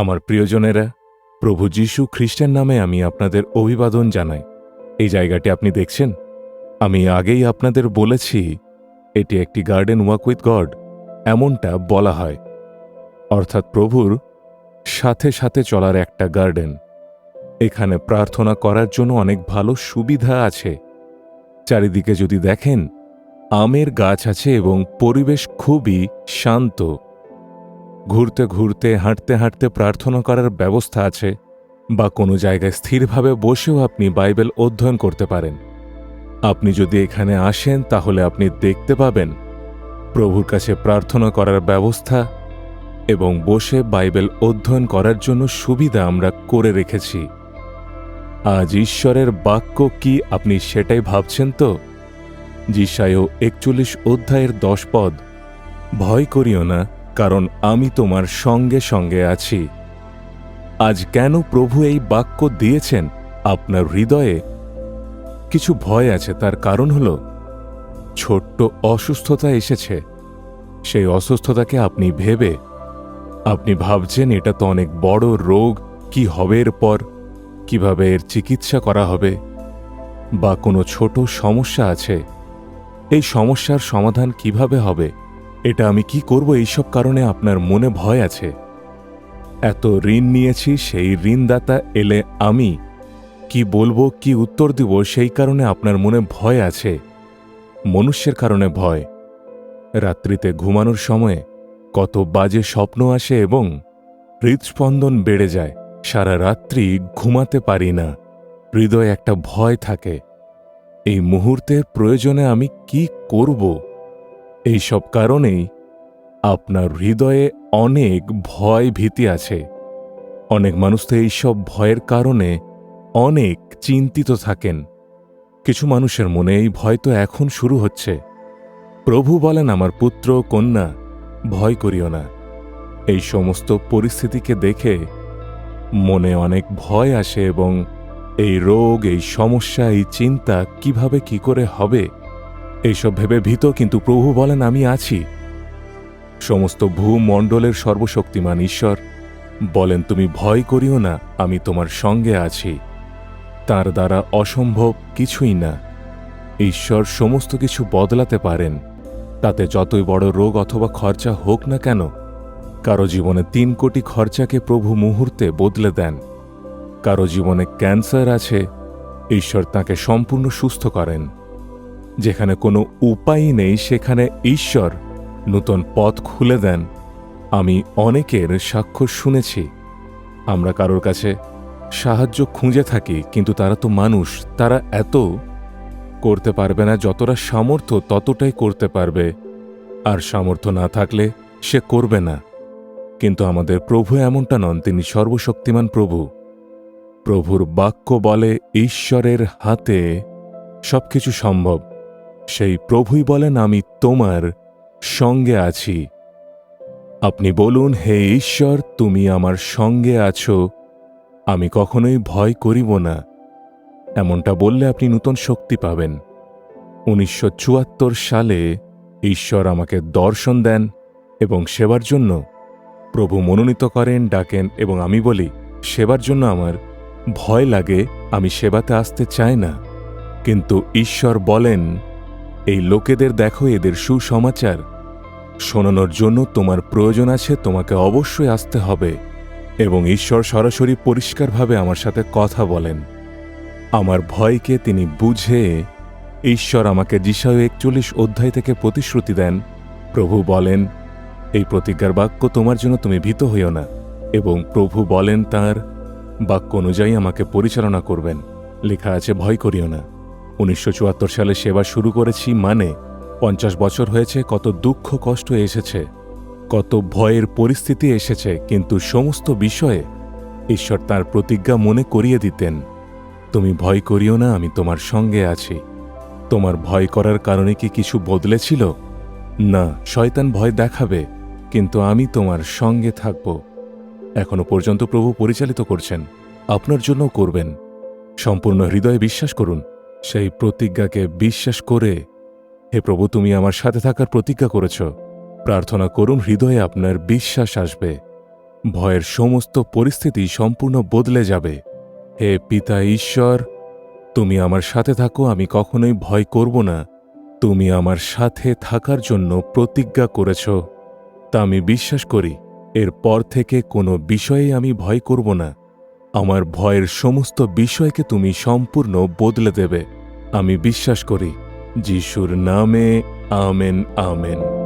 আমার প্রিয়জনেরা, প্রভু যীশু খ্রিস্টের নামে আমি আপনাদের অভিবাদন জানাই। এই জায়গাটি আপনি দেখছেন? আমি আগেই আপনাদের বলেছি, এটি একটি গার্ডেন ওয়াক উইথ গড, এমনটা বলা হয়। অর্থাৎ প্রভুর সাথে সাথে চলার একটা গার্ডেন। এখানে প্রার্থনা করার জন্য অনেক ভালো সুবিধা আছে। চারিদিকে যদি দেখেন, আমের গাছ আছে এবং পরিবেশ খুবই শান্ত। ঘুরতে ঘুরতে, হাঁটতে হাঁটতে প্রার্থনা করার ব্যবস্থা আছে বা কোনো জায়গায় স্থিরভাবে বসেও আপনি বাইবেল অধ্যয়ন করতে পারেন। আপনি যদি এখানে আসেন, তাহলে আপনি দেখতে পাবেন প্রভুর কাছে প্রার্থনা করার ব্যবস্থা এবং বসে বাইবেল অধ্যয়ন করার জন্য সুবিধা আমরা করে রেখেছি। আজ ঈশ্বরের বাক্য কি আপনি সেটাই ভাবছেন তো? যিশায় একচল্লিশ অধ্যায়ের দশ পদ, ভয় করিও না কারণ আমি তোমার সঙ্গে সঙ্গে আছি। আজ কেন প্রভু এই বাক্য দিয়েছেন? আপনার হৃদয়ে কিছু ভয় আছে, তার কারণ হল ছোট্ট অসুস্থতা এসেছে। সেই অসুস্থতাকে আপনি ভেবে আপনি ভাবছেন, এটা তো অনেক বড় রোগ, কি হবে এরপর? কীভাবে এর চিকিৎসা করা হবে? বা কোনো ছোট সমস্যা আছে? এই সমস্যার সমাধান কীভাবে হবে? এটা আমি কি করব এইসব কারণে আপনার মনে ভয় আছে? এত ঋণ নিয়েছি, সেই ঋণদাতা এলে আমি কি বলব, কি উত্তর দিব, সেই কারণে আপনার মনে ভয় আছে। মনুষ্যের কারণে ভয়। রাত্রিতে ঘুমানোর সময়ে কত বাজে স্বপ্ন আসে এবং হৃদস্পন্দন বেড়ে যায়। সারা রাত্রি ঘুমাতে পারি না। হৃদয়ে একটা ভয় থাকে। এই মুহূর্তের প্রয়োজনে আমি কি করব? এই সব কারণেই আপনার হৃদয়ে অনেক ভয় ভীতি আছে। অনেক মানুষ তো এইসব ভয়ের কারণে অনেক চিন্তিত থাকেন। কিছু মানুষের মনে এই ভয় তো এখন শুরু হচ্ছে। প্রভু বলেন, আমার পুত্র, কন্যা, ভয় করিও না। এই সমস্ত পরিস্থিতিকে দেখে মনে অনেক ভয় আসে এবং এই রোগ, এই সমস্যা, এই চিন্তা কীভাবে কি করে হবে এইসব ভেবে ভীত কিন্তু প্রভু বলেন, আমি আছি। সমস্ত ভূমণ্ডলের সর্বশক্তিমান ঈশ্বর বলেন, তুমি ভয় করিও না, আমি তোমার সঙ্গে আছি। তার দ্বারা অসম্ভব কিছুই না। ঈশ্বর সমস্ত কিছু বদলাতে পারেন। তাতে যতই বড় রোগ অথবা খরচা হোক না কেন, কারও জীবনে তিন কোটি খরচাকে প্রভু মুহূর্তে বদলে দেন। কারও জীবনে ক্যান্সার আছে, ঈশ্বর তাকে সম্পূর্ণ সুস্থ করেন। যেখানে কোনো উপায়ই নেই, সেখানে ঈশ্বর নূতন পথ খুলে দেন। আমি অনেকের সাক্ষ্য শুনেছি। আমরা কারোর কাছে সাহায্য খুঁজে থাকি, কিন্তু তারা তো মানুষ। তারা এত করতে পারবে না, যতটা সামর্থ্য ততটাই করতে পারবে। আর সামর্থ্য না থাকলে সে করবে না। কিন্তু আমাদের প্রভু এমনটা নন, তিনি সর্বশক্তিমান প্রভু। প্রভুর বাক্য বলে, ঈশ্বরের হাতে সবকিছু সম্ভব। সেই প্রভুই বলেন, আমি তোমার সঙ্গে আছি। আপনি বলুন, হে ঈশ্বর, তুমি আমার সঙ্গে আছো। আমি কখনোই ভয় করিব না। এমনটা বললে আপনি নূতন শক্তি পাবেন। উনিশশো চুয়াত্তর সালে ঈশ্বর আমাকে দর্শন দেন এবং সেবার জন্য প্রভু মনোনীত করেন, ডাকেন এবং আমি বলি, সেবার জন্য আমার ভয় লাগে, আমি সেবাতে আসতে চাই না। কিন্তু ঈশ্বর বলেন এই লোকেদের দেখো এদের সুসমাচার। শোনানোর জন্য তোমার প্রয়োজন আছে, তোমাকে অবশ্যই আসতে হবে এবং ঈশ্বর সরাসরি পরিষ্কারভাবে আমার সাথে কথা বলেন। আমার ভয়কে তিনি বুঝে ঈশ্বর আমাকে যিশায় একচল্লিশ অধ্যায় থেকে প্রতিশ্রুতি দেন। প্রভু বলেন, এই প্রতিজ্ঞার বাক্য তোমার জন্য তুমি ভীত হইও না এবং প্রভু বলেন তার বাক্য অনুযায়ী আমাকে পরিচালনা করবেন। লেখা আছে, ভয় করিও না। উনিশশো চুয়াত্তর সালে সেবা শুরু করেছি মানে পঞ্চাশ বছর হয়েছে কত দুঃখ কষ্ট এসেছে, কত ভয়ের পরিস্থিতি এসেছে, কিন্তু সমস্ত বিষয়ে ঈশ্বর তার প্রতিজ্ঞা মনে করিয়ে দিতেন। তুমি ভয় করিও না, আমি তোমার সঙ্গে আছি। তোমার ভয় করার কারণে কি কিছু বদলেছিল? না, শয়তান ভয় দেখাবে, কিন্তু আমি তোমার সঙ্গে থাকব। এখনও পর্যন্ত প্রভু পরিচালিত করছেন, আপনার জন্য করবেন। সম্পূর্ণ হৃদয়ে বিশ্বাস করুন। সেই প্রতিজ্ঞাকে বিশ্বাস করে, হে প্রভু, তুমি আমার সাথে থাকার প্রতিজ্ঞা করেছ। প্রার্থনা করুন, হৃদয়ে আপনার বিশ্বাস আসবে। ভয়ের সমস্ত পরিস্থিতি সম্পূর্ণ বদলে যাবে। হে পিতা ঈশ্বর, তুমি আমার সাথে থাকো, আমি কখনোই ভয় করব না। তুমি আমার সাথে থাকার জন্য প্রতিজ্ঞা করেছ। তা আমি বিশ্বাস করি, এরপর থেকে কোনো বিষয়ে আমি ভয় করব না। আমার ভয়ের সমস্ত বিষয়কে তুমি সম্পূর্ণ বদলে দেবে। আমি বিশ্বাস করি, যিশুর নামে, আমেন আমেন।